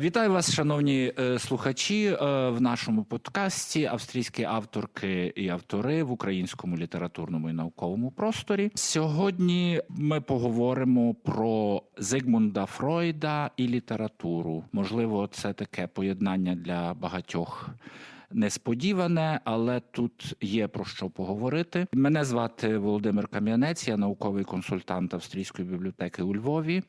Вітаю вас, шановні е, слухачі, е, в нашому подкасті австрійські авторки і автори в українському літературному і науковому просторі. Сьогодні ми поговоримо про Зигмунда Фройда і літературу. Можливо, це таке поєднання для багатьох. Несподіване, але тут є про що поговорити. Мене звати Володимир Кам'янець, я науковий консультант Австрійської бібліотеки у Львові.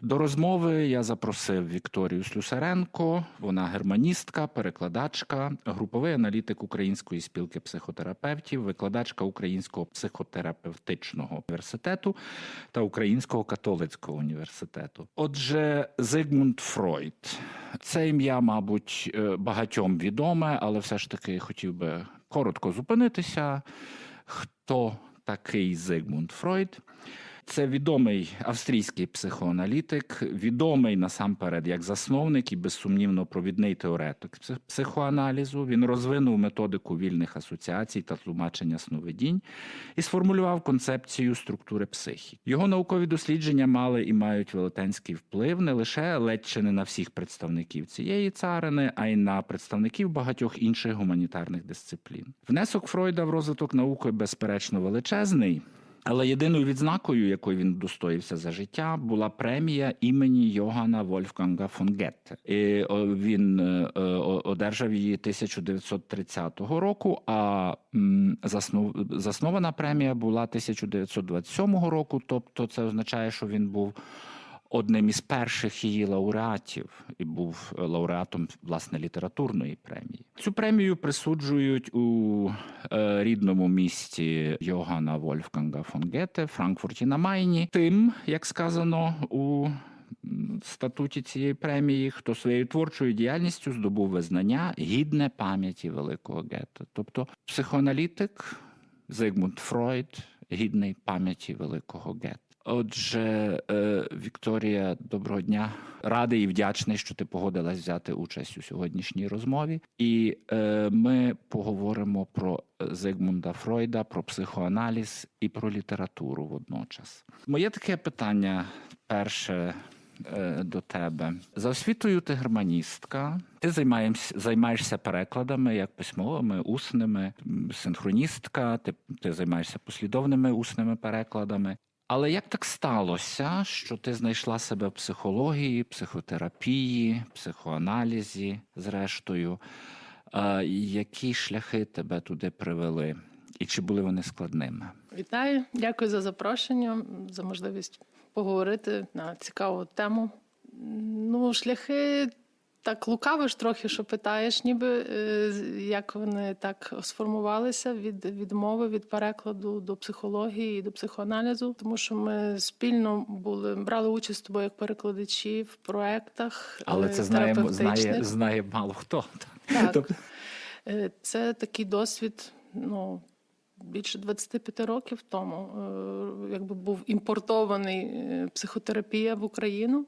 До розмови я запросив Вікторію Слюсаренко. Вона германістка, перекладачка, груповий аналітик Української спілки психотерапевтів, викладачка Українського психотерапевтичного університету та Українського католицького університету. Отже, Зигмунд Фройд. Це ім'я, мабуть, е, багатьом відоме, але все ж таки хотів би коротко зупинитися. Хто такий Зигмунд Фройд? Це відомий австрійський психоаналітик, відомий насамперед як засновник і безсумнівно провідний теоретик психоаналізу. Він розвинув методику вільних асоціацій та тлумачення сновидінь і сформулював концепцію структури психіки. Його наукові дослідження мали і мають велетенський вплив не лише ледь чи не на всіх представників цієї царини, а й на представників багатьох інших гуманітарних дисциплін. Внесок Фройда в розвиток науки безперечно величезний. Але єдиною відзнакою, якою він достоївся за життя, була премія імені Йогана Вольфганга фон Гетте. І він е, е, одержав її 1930 року. А заснована премія була 1927 року. Тобто, це означає, що він був одним із перших її лауреатів і був е, лауреатом власне літературної премії. Цю премію присуджують у е, рідному місті Йогана Вольфганга фон Гете, Франкфурті на Майні. Тим, як сказано у статуті цієї премії, хто своєю творчою діяльністю здобув визнання гідне пам'яті великого Гете. Тобто психоаналітик Зигмунд Фройд гідний пам'яті великого Гете. Отже, е, Вікторія, доброго дня. Радий і вдячний, що ти погодилась взяти участь у сьогоднішній розмові. І е, ми поговоримо про Зигмунда Фройда, про психоаналіз і про літературу водночас. Моє таке питання перше е, до тебе. За освітою ти германістка. Ти займаєшся, займаєшся перекладами як письмовими, усними, синхроністка, ти, ти займаєшся послідовними усними перекладами. Але як так сталося, що ти знайшла себе в психології, психотерапії, психоаналізі, зрештою? Е, Які шляхи тебе туди привели? І чи були вони складними? Вітаю, дякую за запрошення, за можливість поговорити на цікаву тему. Ну, шляхи так лукавиш трохи, що питаєш, ніби е, як вони так сформувалися від відмови від перекладу до психології і до психоаналізу, тому що ми спільно були брали участь з тобою як перекладачі в проектах. Але е, це знаємо, знає, знає мало хто. Так. Тобто, Е, Це такий досвід, ну. Більше 25 років тому якби був імпортований психотерапія в Україну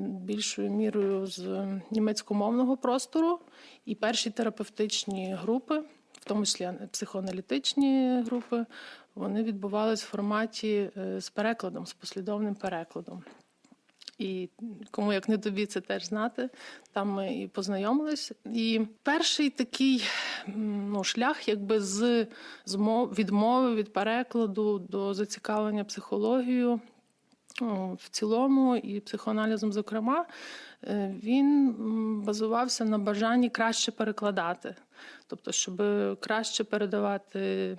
більшою мірою з німецькомовного простору, і перші терапевтичні групи, в тому числі психоаналітичні групи, вони відбувалися в форматі е, з перекладом, з послідовним перекладом. І кому як не тобі це теж знати, там ми і познайомились. І перший такий ну, шлях, якби з, мов- відмови від перекладу до зацікавлення психологією в цілому і психоаналізом, зокрема, е, він базувався на бажанні краще перекладати, тобто, щоб краще передавати.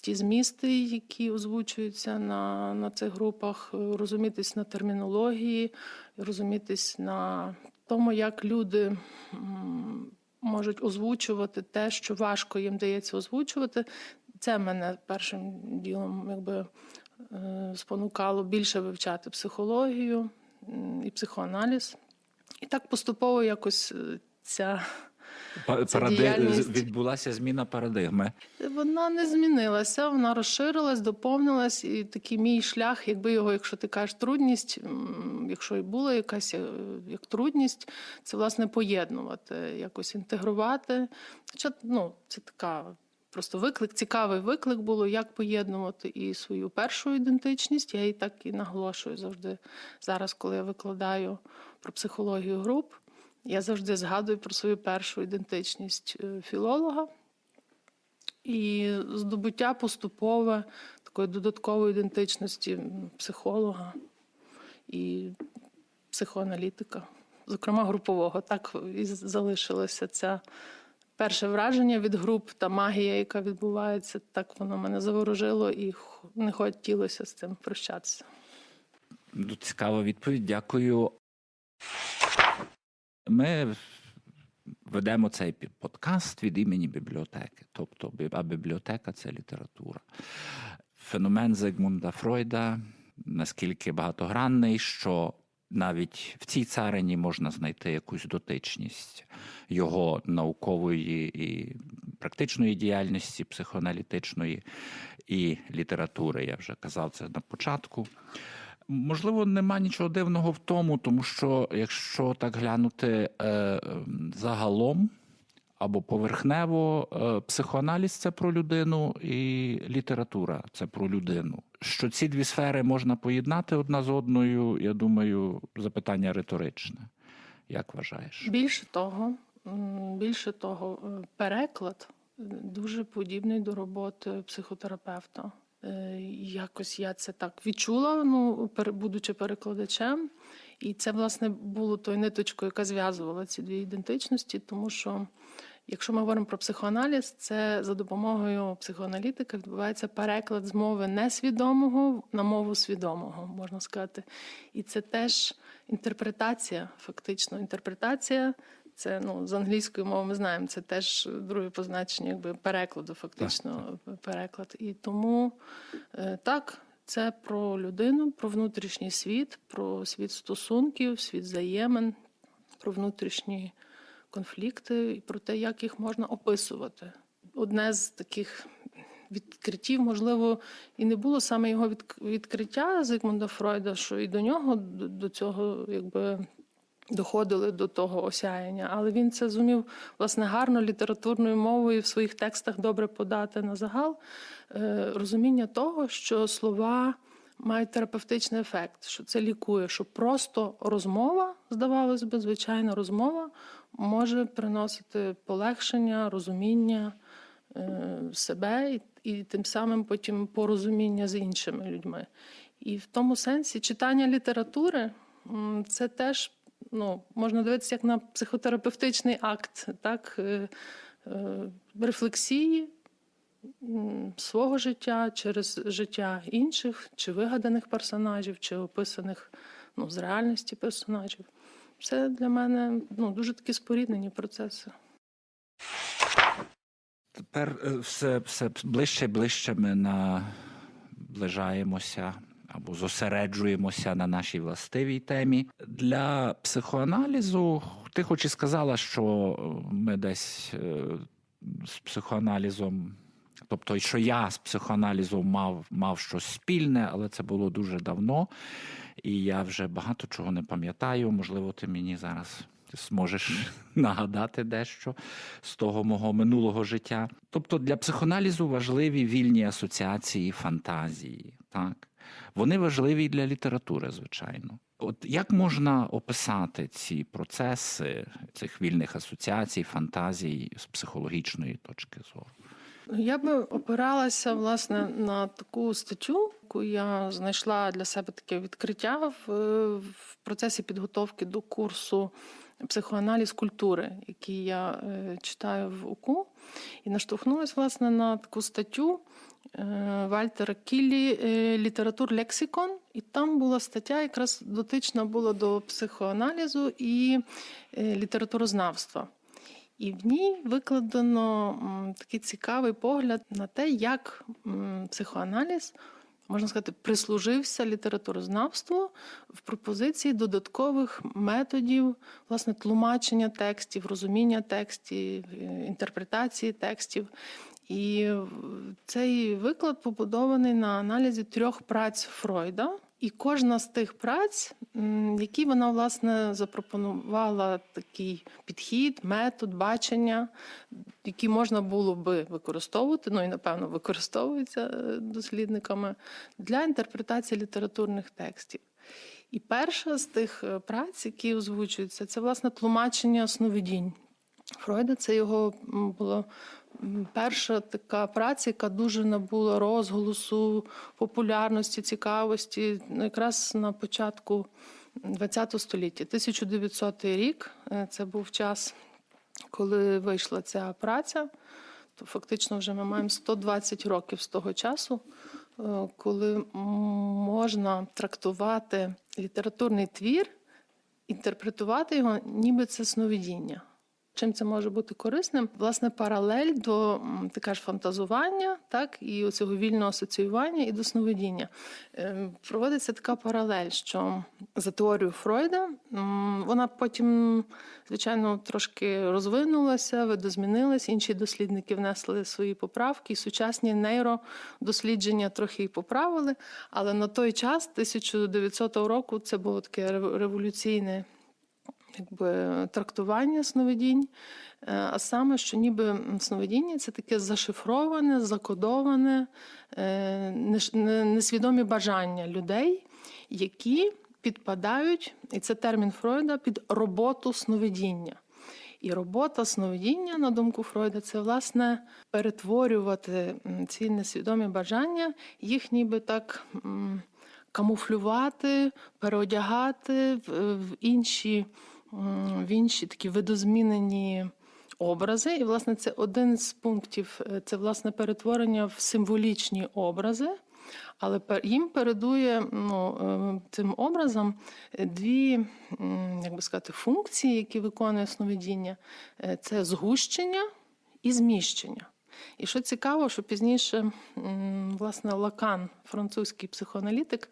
Ті змісти, які озвучуються на, на цих групах, е, розумітись на термінології, розумітись на тому, як люди можуть озвучувати те, що важко їм дається озвучувати. Це мене першим ділом якби спонукало більше вивчати психологію і психоаналіз. І так поступово якось е, ця Па- Це паради- діяльність. Відбулася зміна парадигми. Вона не змінилася, вона розширилась, доповнилась. І такий мій шлях, якби його, якщо ти кажеш трудність, якщо і була якась е, як трудність, це власне поєднувати, якось інтегрувати. Хоча ну, це така. Просто виклик, цікавий виклик було, як поєднувати і свою першу ідентичність. Я її так і наголошую завжди. Зараз, коли я викладаю про психологію груп, я завжди згадую про свою першу ідентичність е, філолога. І здобуття поступове такої додаткової ідентичності психолога і психоаналітика, зокрема групового. Так і залишилося це перше враження від груп та магія, яка відбувається. Так воно мене заворожило і не хотілося з цим прощатися. Ну, Цікава відповідь. Дякую. Ми ведемо цей подкаст від імені бібліотеки. Тобто, а бібліотека це література. Феномен Зигмунда Фройда наскільки багатогранний, що навіть в цій царині можна знайти якусь дотичність його наукової і практичної діяльності, психоаналітичної і літератури. Я вже казав це на початку. Можливо, нема нічого дивного в тому, тому що якщо так глянути е, загалом або поверхнево, е, психоаналіз це про людину, і література це про людину. Що ці дві сфери можна поєднати одна з одною, я думаю, запитання риторичне. Як вважаєш? Більше того, більше того, е, переклад е, дуже подібний до роботи психотерапевта. Якось я це так відчула, ну, будучи перекладачем. І це, власне, було тою ниточкою, яка зв'язувала ці дві ідентичності, тому що. Якщо ми говоримо про психоаналіз, це за допомогою психоаналітика відбувається переклад з мови несвідомого на мову свідомого, можна сказати. І це теж інтерпретація, фактично. Інтерпретація це ну, з англійської мови ми знаємо, це теж друге позначення, якби перекладу, фактично переклад. І тому е, так, це про людину, про внутрішній світ, про світ стосунків, світ взаємин, про внутрішні конфлікти і про те, як їх можна описувати. Одне з таких відкриттів, можливо, і не було саме його відкриття Зигмунда Фройда, що і до нього до цього якби. Доходили до того осяяння, але він це зумів власне гарно літературною мовою в своїх текстах добре подати на загал е, розуміння того, що слова мають терапевтичний ефект, що це лікує, що просто розмова, здавалось би, звичайна розмова може приносити полегшення, розуміння е, себе і, і тим самим потім порозуміння з іншими людьми. І в тому сенсі читання літератури це теж ну, можна дивитися як на психотерапевтичний акт, так, е, е, рефлексії свого життя через життя інших, чи вигаданих персонажів, чи описаних ну, з реальності персонажів. Це для мене ну, дуже такі споріднені процеси. Тепер е, все, все ближче і ближче ми наближаємося або зосереджуємося на нашій властивій темі. Для психоаналізу ти хоч і сказала, що ми десь е, з психоаналізом. Тобто, що я з психоаналізом мав, мав щось спільне, але це було дуже давно, і я вже багато чого не пам'ятаю. Можливо, ти мені зараз зможеш нагадати дещо з того мого минулого життя. Тобто для психоаналізу важливі вільні асоціації, фантазії. Так? Вони важливі для літератури, звичайно. От як можна описати ці процеси цих вільних асоціацій, фантазій з психологічної точки зору? Я би опиралася власне на таку статтю, яку я знайшла для себе таке відкриття в, в процесі підготовки до курсу психоаналіз культури, який я е, читаю в УКУ, і наштовхнулася власне на таку статтю е, Вальтера Кіллі е, Літератур Лексикон. І там була стаття, якраз дотична була до психоаналізу і літературознавства. І в ній викладено такий цікавий погляд на те, як психоаналіз можна сказати, прислужився літературознавству в пропозиції додаткових методів власне тлумачення текстів, розуміння текстів, е, інтерпретації текстів. І цей виклад побудований на аналізі трьох праць Фройда. І кожна з тих праць, які вона власне запропонувала такий підхід, метод, бачення, які можна було би використовувати, ну і напевно використовуються е, дослідниками для інтерпретації літературних текстів. І перша з тих е, праць, які озвучуються, це власне тлумачення сновидінь. Фройда це його було перша така праця, яка дуже набула розголосу, популярності, цікавості, якраз на початку ХХ століття. 1900 рік е, це був час, коли вийшла ця праця. То фактично вже ми маємо 120 років з того часу, е, коли можна трактувати літературний твір, інтерпретувати його, ніби це сновидіння. Чим це може бути корисним? Власне, паралель до така ж фантазування, так і оцього вільного асоціювання і до сновидіння. Ем, Проводиться така паралель, що за теорією Фройда вона потім, звичайно, трошки розвинулася, видозмінилася. Інші дослідники внесли свої поправки, і сучасні нейродослідження трохи і поправили. Але на той час, 1900 року, це було таке рев- революційне якби, трактування сновидінь. Е, А саме, що ніби сновидіння це таке зашифроване, закодоване, е, несвідомі бажання людей, які підпадають, і це термін Фройда, під роботу сновидіння. І робота сновидіння, на думку Фройда, це власне перетворювати ці несвідомі бажання, їх ніби так камуфлювати, переодягати в, інші, в інші такі видозмінені образи. І, власне, це один з пунктів е, це власне перетворення в символічні образи. Але їм передує ну, е, цим образом е, дві як би сказати, функції, які виконує сновидіння: це згущення і зміщення. І що цікаво, що пізніше власне Лакан, французький психоаналітик,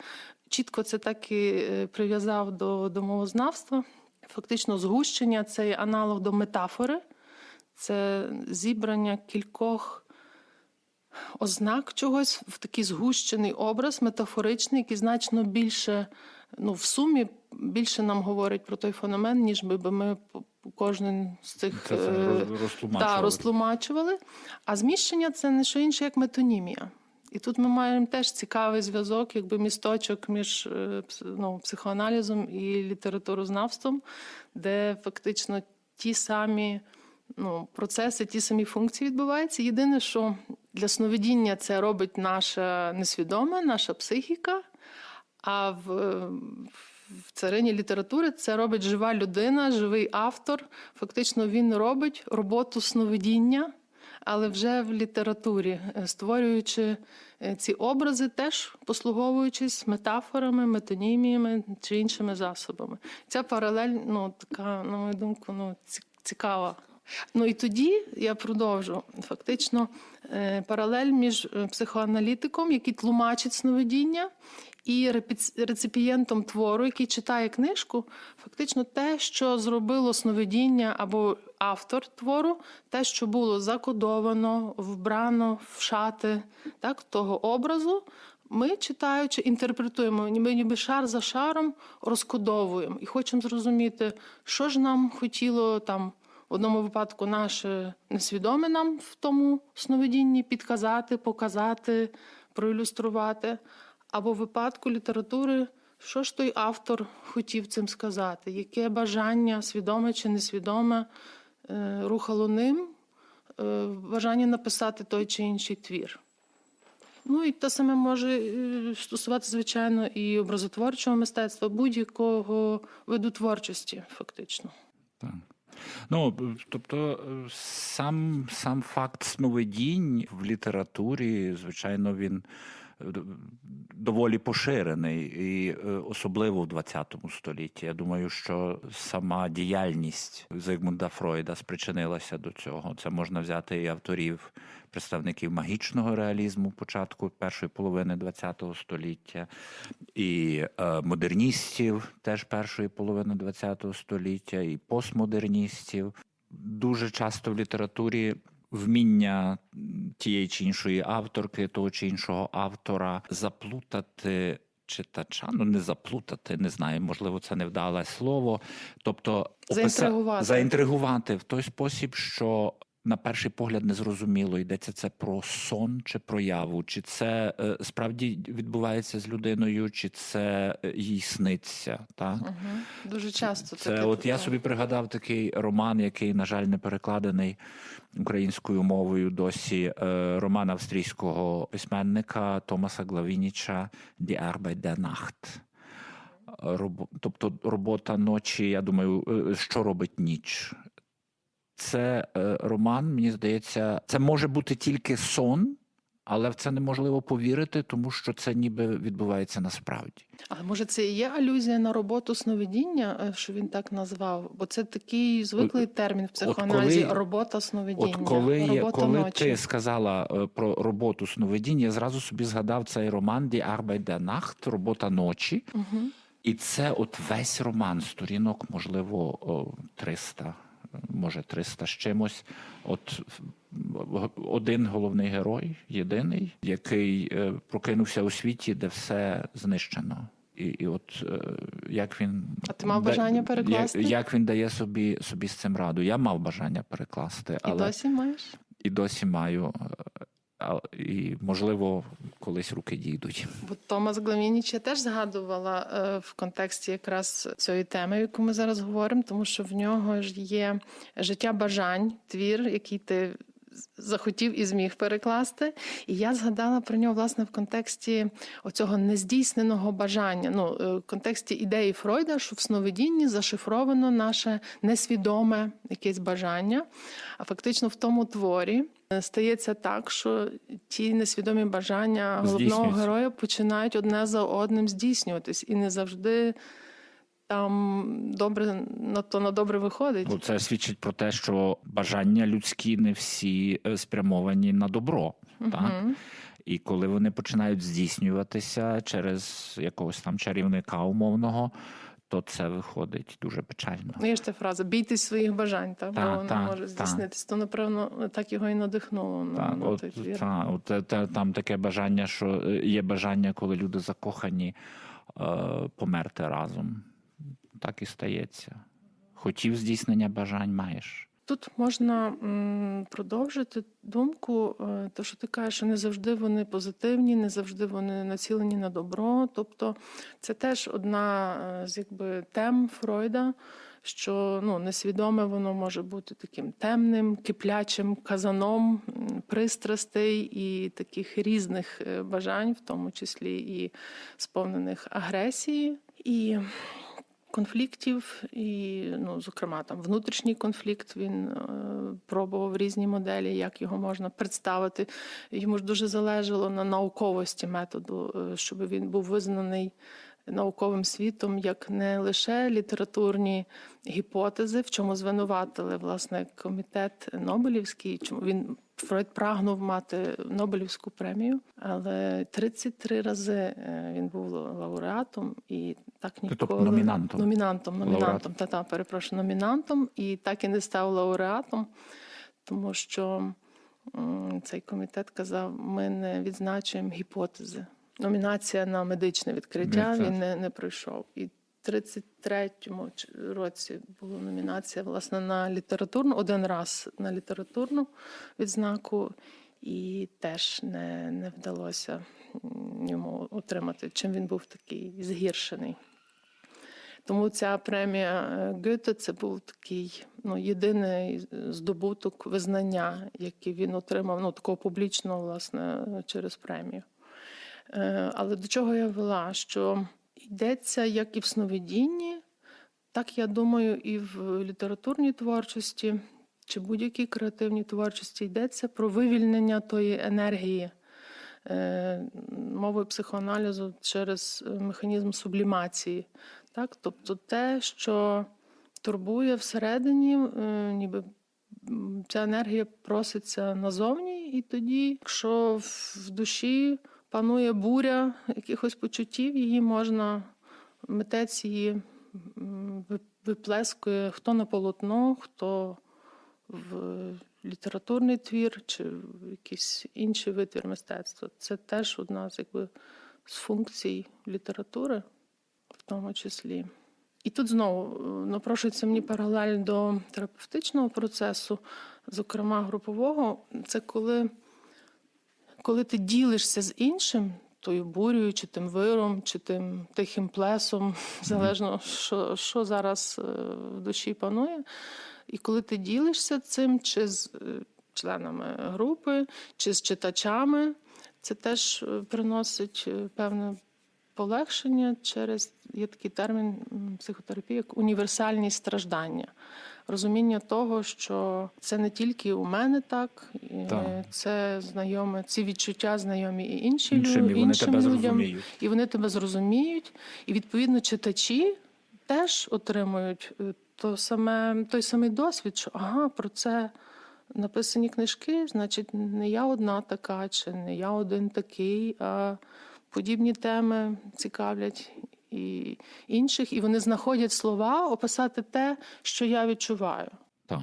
чітко це так і прив'язав до мовознавства. Фактично, згущення це аналог до метафори, це зібрання кількох ознак чогось в такий згущений образ, метафоричний, який значно більше, ну, в сумі більше нам говорить про той феномен, ніж би ми кожен з цих Це, це е, розтлумачували. та, розтлумачували. А зміщення це не що інше, як метонімія. І тут ми маємо теж цікавий зв'язок, якби місточок між е, ну, психоаналізом і літературознавством, де фактично ті самі ну, процеси, ті самі функції відбуваються. Єдине, що для сновидіння це робить наша несвідома, наша психіка, а в, в царині літератури це робить жива людина, живий автор. Фактично він робить роботу сновидіння, але вже в літературі, е, створюючи е, ці образи, теж послуговуючись метафорами, метоніміями чи іншими засобами. Ця паралель, ну така, на мою думку, ну цікава. Ну і тоді я продовжу фактично е, паралель між психоаналітиком, який тлумачить сновидіння, і реципієнтом твору, який читає книжку, фактично те, що зробило сновидіння або автор твору, те, що було закодовано, вбрано в шати так, того образу. Ми, читаючи, інтерпретуємо, ніби ніби шар за шаром розкодовуємо і хочемо зрозуміти, що ж нам хотіло там в одному випадку наше несвідоме нам в тому сновидінні підказати, показати, проілюструвати. Або випадку літератури, що ж той автор хотів цим сказати, яке бажання, свідоме чи несвідоме, е, рухало ним, е, бажання написати той чи інший твір. Ну і те саме може е, стосуватися, звичайно, і образотворчого мистецтва, будь-якого виду творчості, фактично. Так. Ну, тобто, сам, сам факт сновидінь в літературі, звичайно, він доволі поширений, і е, особливо в ХХ столітті. Я думаю, що сама діяльність Зигмунда Фройда спричинилася до цього. Це можна взяти і авторів, представників магічного реалізму початку першої половини ХХ століття, і е, модерністів теж першої половини ХХ століття, і постмодерністів. Дуже часто в літературі вміння тієї чи іншої авторки, того чи іншого автора заплутати читача, ну не заплутати, не знаю, можливо, це невдале слово. Тобто описа- Заінтригувати. заінтригувати в той спосіб, що на перший погляд не зрозуміло, йдеться це про сон чи про яву, чи це е, справді відбувається з людиною, чи це е, їй сниться. Так? Угу. Дуже часто Це таке от я собі пригадав такий роман, який, на жаль, не перекладений українською мовою досі. е, Роман австрійського письменника Томаса Главініча «Die Arbeit der Nacht». Роб- Тобто робота ночі, я думаю, що робить ніч. Це е, роман, мені здається, це може бути тільки сон, але в це неможливо повірити, тому що це ніби відбувається насправді. Але може це і є алюзія на роботу сновидіння, е, що він так назвав? Бо це такий звиклий термін в психоаналізі коли- робота сновидіння. От коли, є, робота коли ночі. ти сказала е, про роботу сновидіння, я зразу собі згадав цей роман Die Arbeit der Nacht, робота ночі. Угу. І це от весь роман сторінок, можливо, о, 300, може 300 з чимось. От один головний герой, єдиний, який е, прокинувся у світі, де все знищено. І, і от е, як він А ти мав бажання перекласти? Як, як він дає собі, собі з цим раду? Я мав бажання перекласти, І але досі маєш? і досі маю. І можливо, колись руки дійдуть. Бо Томас Главініч я теж згадувала е, в контексті якраз цієї теми, яку ми зараз говоримо, тому що в нього ж є життя бажань, твір, який ти захотів і зміг перекласти. І я згадала про нього власне в контексті оцього нездійсненого бажання. Ну, е, в контексті ідеї Фройда, що в сновидінні зашифровано наше несвідоме якесь бажання. А фактично в тому творі е, стається так, що ті несвідомі бажання головного героя починають одне за одним здійснюватись, і не завжди там добре на то на добре виходить. Ну, це свідчить про те, що бажання людські не всі е, спрямовані на добро. Так? І коли вони починають здійснюватися через якогось там чарівника умовного, то це виходить дуже печально. Ну, є ж та фраза бійтесь своїх бажань, та, Так, бо воно так, може здійснитись. То напевно так його і надихнуло на, Так, на от, та, от, те- там таке бажання, що е, є бажання, коли люди закохані, е, померти разом. Так і стається. Хотів здійснення бажань, маєш. Тут можна продовжити думку, е, то що ти кажеш, що не завжди вони позитивні, не завжди вони націлені на добро. Тобто це теж одна е, з якби тем Фройда, що ну, несвідоме воно може бути таким темним, киплячим казаном пристрастей і таких різних е, бажань, в тому числі і сповнених агресії. І конфліктів, і, ну, зокрема, там внутрішній конфлікт він е, пробував різні моделі, як його можна представити. Йому ж дуже залежало на науковості методу, е, щоб він був визнаний науковим світом як не лише літературні гіпотези, в чому звинуватили власне комітет Нобелівський, чому він. Фройд прагнув мати Нобелівську премію, але 33 рази е, він був лауреатом і так ніколи Тобто номінантом. номінантом, номінантом, та та перепрошую, номінантом, і так і не став лауреатом, тому що цей комітет казав: ми не відзначуємо гіпотези. Номінація на медичне відкриття він не, не пройшов. І в 33-му році була номінація власне на літературну, один раз на літературну відзнаку, і теж не, не вдалося йому отримати, чим він був такий згіршений. Тому ця премія е, Гете це був такий ну, єдиний здобуток визнання, який він отримав ну, такого публічного, власне, через премію. Е, Але до чого я вела? Що йдеться як і в сновидінні, так я думаю, і в літературній творчості чи будь-якій креативній творчості йдеться про вивільнення тої енергії е, мовою психоаналізу через е, механізм сублімації. Так? Тобто те, що турбує всередині, ніби ця енергія проситься назовні, і тоді, якщо в душі панує буря якихось почуттів, її можна митець її виплескує хто на полотно, хто в літературний твір чи в якийсь інший витвір мистецтва. Це теж одна з якби з функцій літератури, в тому числі. І тут знову е, напрошується мені паралель до терапевтичного процесу, зокрема групового. Це коли, коли ти ділишся з іншим, тою бурею, чи тим виром, чи тим тихим плесом, залежно, що, що зараз е, в душі панує. І коли ти ділишся цим, чи з е, членами групи, чи з читачами, це теж е, приносить певне полегшення через є такий термін психотерапії, як універсальні страждання. Розуміння того, що це не тільки у мене так, Так. це знайоме, ці відчуття знайомі і інші Іншим, і вони іншим тебе людям, зрозуміють. і вони тебе зрозуміють. І відповідно читачі теж отримують е, то саме, той самий досвід, що ага, про це написані книжки, значить, не я одна така, чи не я один такий, а подібні теми цікавлять і інших, і вони знаходять слова описати те, що я відчуваю. Так.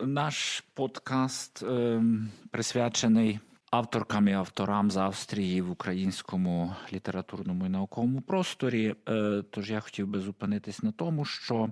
Наш подкаст ем, присвячений авторкам і авторам з Австрії в українському літературному і науковому просторі. Е, тож я хотів би зупинитись на тому, що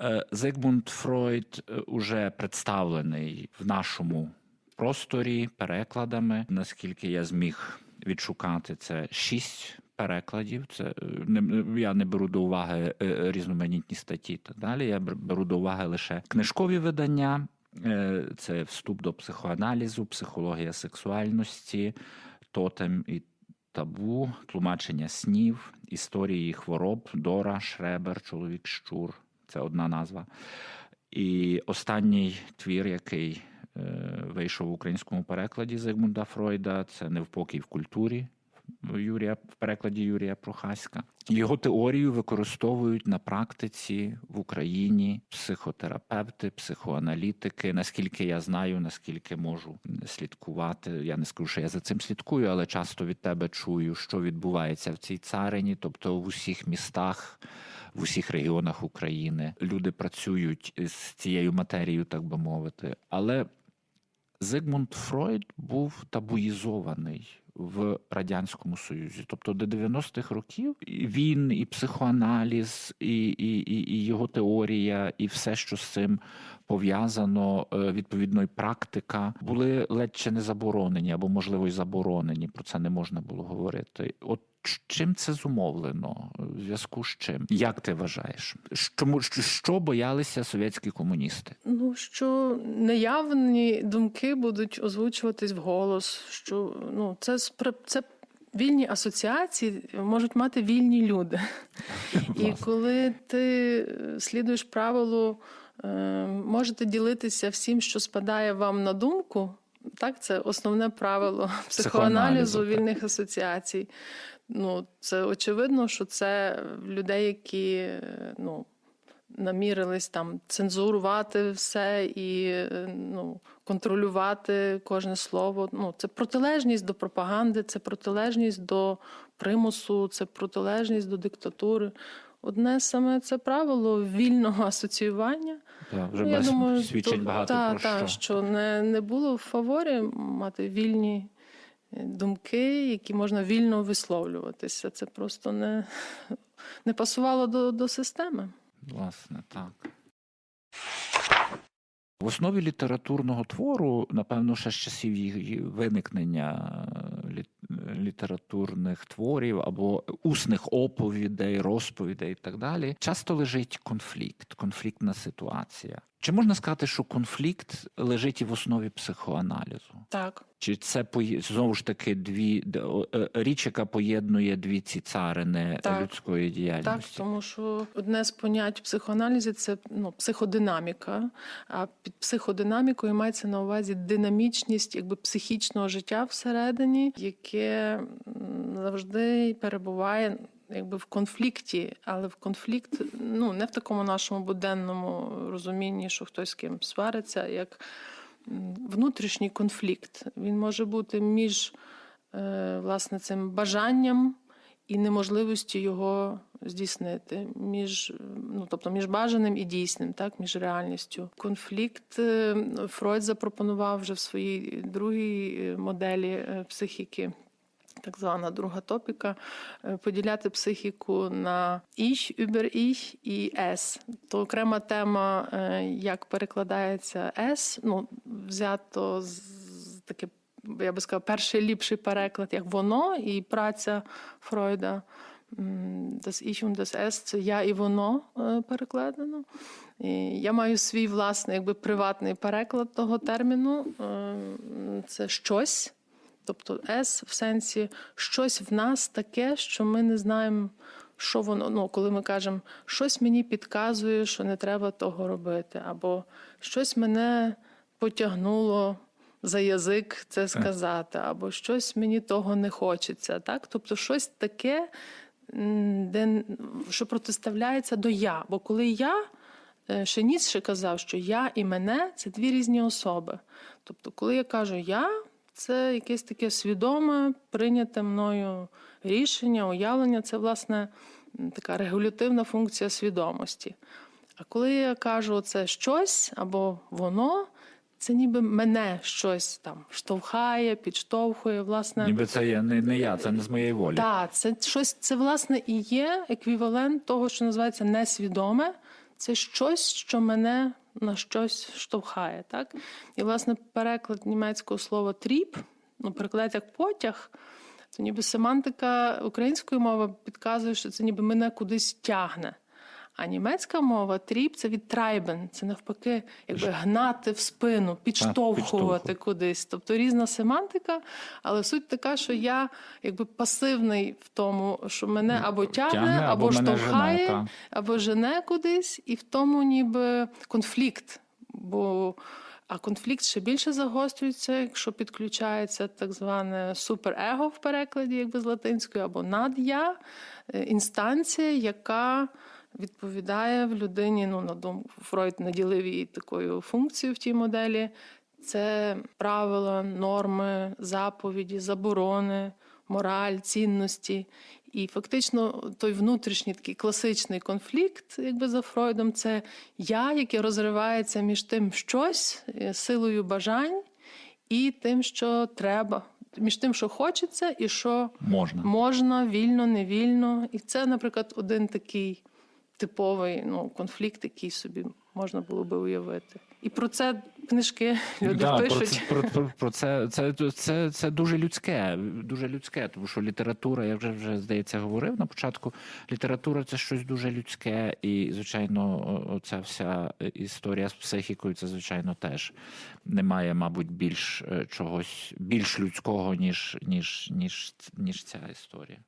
е, Зигмунд Фройд е, уже представлений в нашому просторі перекладами. Наскільки я зміг відшукати, це шість перекладів. Це е, не я не беру до уваги е, різноманітні статті. і Так далі. Я беру до уваги лише книжкові видання. Е, Це вступ до психоаналізу, психологія сексуальності, тотем і табу, тлумачення снів, історії хвороб, Дора, Шребер, чоловік щур. Це одна назва. І останній твір, який е, вийшов в українському перекладі Зигмунда Фройда, це Невпокій в культурі Юрія в перекладі Юрія Прохаська. Його теорію використовують на практиці в Україні психотерапевти, психоаналітики. Наскільки я знаю, наскільки можу слідкувати. Я не скажу, що я за цим слідкую, але часто від тебе чую, що відбувається в цій царині, тобто в усіх містах. В усіх регіонах України люди працюють з цією матерією, так би мовити. Але Зигмунд Фройд був табуїзований в радянському союзі. Тобто до 90-х років він, і психоаналіз, і, і, і, і його теорія, і все, що з цим пов'язано, е, відповідно, і практика були ледь чи не заборонені, або можливо й заборонені. Про це не можна було говорити. От чим це зумовлено? В зв'язку з чим? Як ти вважаєш? Що, що, боялися совєтські комуністи? Ну, що неявні думки будуть озвучуватись вголос, що ну, це, це вільні асоціації можуть мати вільні люди. І коли ти слідуєш правилу, е, можете ділитися всім, що спадає вам на думку. Так, це основне правило Психоаналізу, психоаналізу вільних асоціацій. Ну, це очевидно, що це людей, які е, ну, намірились там цензурувати все і е, ну, контролювати кожне слово. Ну, це протилежність до пропаганди, це протилежність до примусу, це протилежність до диктатури. Одне саме це правило вільного асоціювання. Так, вже Ну, без свідчить то- багато та, про та, що. що не, не було в фаворі мати вільні думки, які можна вільно висловлюватися. Це просто не, не пасувало до, до системи. Власне, так. В основі літературного твору, напевно, ще з часів її виникнення е, літературних творів або усних оповідей, розповідей і так далі, часто лежить конфлікт, конфліктна ситуація. Чи можна сказати, що конфлікт лежить і в основі психоаналізу? Так. Чи це знову ж таки дві е, річ, яка поєднує дві ці царини Так. людської Так, тому що одне з понять в психоаналізі це ну, психодинаміка. А під психодинамікою мається на увазі динамічність якби, психічного життя всередині, яке завжди перебуває якби, в конфлікті, але в конфлікт ну, не в такому нашому буденному розумінні, що хтось з ким свариться, як внутрішній конфлікт. Він може бути між е, власне цим бажанням і неможливістю його здійснити між ну тобто між бажаним і дійсним, так між реальністю. Конфлікт е, Фройд запропонував вже в своїй другій е, моделі психіки. Так звана друга топіка е, поділяти психіку на «ich», «über «ich» і «es». То окрема тема, е, як перекладається «es», ну, взято з таке, я би сказала, перший ліпший переклад, як воно, і праця Фройда «Das Ich und das Es» – це я і воно е, перекладено. І я маю свій власний якби, приватний переклад того терміну. Це щось. Тобто С в сенсі щось в нас таке, що ми не знаємо, що воно. Ну, коли ми кажемо, щось мені підказує, що не треба того робити, або щось мене потягнуло за язик це сказати, або щось мені того не хочеться. Так? Тобто щось таке, де, що протиставляється до я. Бо коли я. е, Ще Ніцше казав, що я і мене це дві різні особи. Тобто, коли я кажу я, це якесь таке свідоме, прийняте мною рішення, уявлення це, власне, така регулятивна функція свідомості. А коли я кажу це щось або воно, це ніби мене щось там штовхає, підштовхує, власне. Ніби це є не, не я, це не з моєї волі. Так, це щось, це власне і є еквівалент того, що називається несвідоме. Це щось, що мене на щось штовхає. Так? І, власне, переклад німецького слова тріп, ну, переклад як потяг, то ніби семантика української мови підказує, що це ніби мене кудись тягне. А німецька мова тріп це від трайбен, це навпаки, якби гнати в спину, підштовхувати кудись. Тобто різна семантика, але суть така, що я якби пасивний в тому, що мене або тягне, Тягне, або, або штовхає, жене, або жене кудись, і в тому ніби конфлікт. Бо а конфлікт ще більше загострюється, якщо підключається так зване суперего в перекладі, якби з латинської, або надя, е, інстанція, яка відповідає в людині. Ну, на думку Фройд наділив її такою функцією в тій моделі. Це правила, норми, заповіді, заборони, мораль, цінності. І фактично той внутрішній такий класичний конфлікт, якби за Фройдом, це я, яке розривається між тим щось, е, силою бажань, і тим, що треба, між тим, що хочеться, і що Можна. можна, вільно, невільно. І це, наприклад, один такий типовий ну, конфлікт, який собі можна було би уявити. І про це книжки люди Да, про пишуть. це, про, про, про це, це, це, це дуже людське, дуже людське, тому що література, я вже вже здається говорив на початку. Література це щось дуже людське, і звичайно, оця вся історія з психікою, це звичайно теж немає, мабуть, більш е, чогось більш людського, ніж, ніж, ніж, ніж ця історія.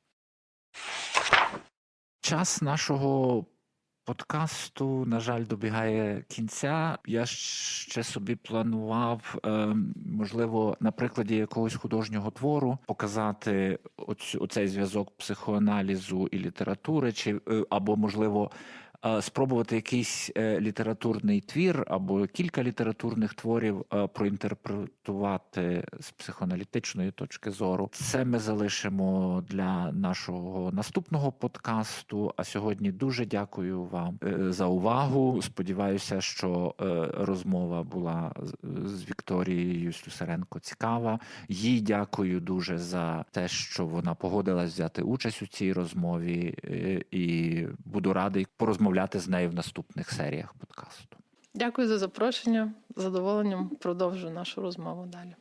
Час нашого подкасту, на жаль, добігає кінця. Я ще собі планував, е, можливо, на прикладі якогось художнього твору показати оцю, оцей зв'язок психоаналізу і літератури, чи е, або можливо. Е, Спробувати якийсь е, літературний твір або кілька літературних творів е, проінтерпретувати з психоаналітичної точки зору. Це ми залишимо для нашого наступного подкасту. А сьогодні дуже дякую вам за увагу. Сподіваюся, що розмова була з- Вікторією Слюсаренко цікава. Їй дякую дуже за те, що вона погодилась взяти участь у цій розмові, і буду радий порозмовляти з нею в наступних серіях подкасту. Дякую за запрошення. Задоволенням продовжу нашу розмову далі.